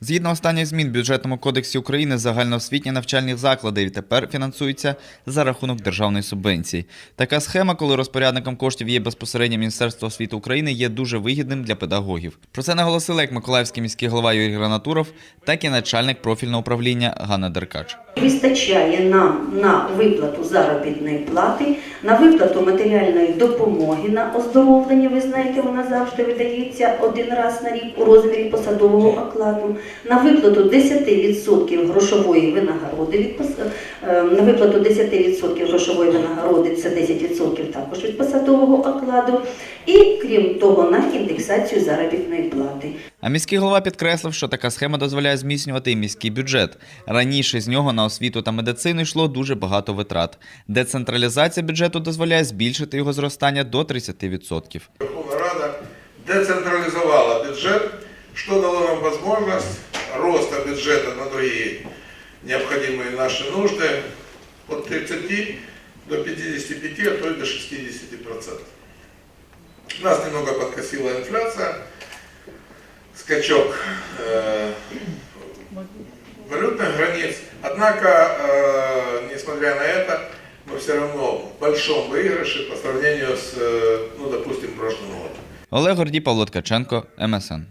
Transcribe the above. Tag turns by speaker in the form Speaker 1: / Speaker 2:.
Speaker 1: Згідно останніх змін в бюджетному кодексі України, загальноосвітні навчальні заклади тепер фінансуються за рахунок державної субвенції. Така схема, коли розпорядником коштів є безпосередньо Міністерство освіти України, є дуже вигідним для педагогів. Про це наголосили як Миколаївський міський голова Юрій Гранатуров, так і начальник профільного управління Ганна Деркач.
Speaker 2: Вистачає нам на виплату заробітної плати, на виплату матеріальної допомоги на оздоровлення. Ви знаєте, вона завжди видається один раз на рік у розмірі посадового окладу, на виплату 10% грошової винагороди від е, на виплату 10% грошової винагороди це 10% також від посадового окладу, і крім того, на індексацію заробітної плати.
Speaker 1: А міський голова підкреслив, що така схема дозволяє зміцнювати і міський бюджет. Раніше з нього на освіту та медицину йшло дуже багато витрат. Децентралізація бюджету дозволяє збільшити його зростання до 30%.
Speaker 3: Верховна Рада децентрализовала бюджет, что дало нам возможность роста бюджета на другие необходимые наши нужды от 30 до 55, а то и до 60 процентов. Нас немного подкосила инфляция, скачок э, валютных границ. Однако, э, несмотря на это, мы все равно в большом выигрыше по сравнению с, э, ну, допустим, прошлым годом.
Speaker 1: Олег Гордій, Павло Ткаченко, МСН.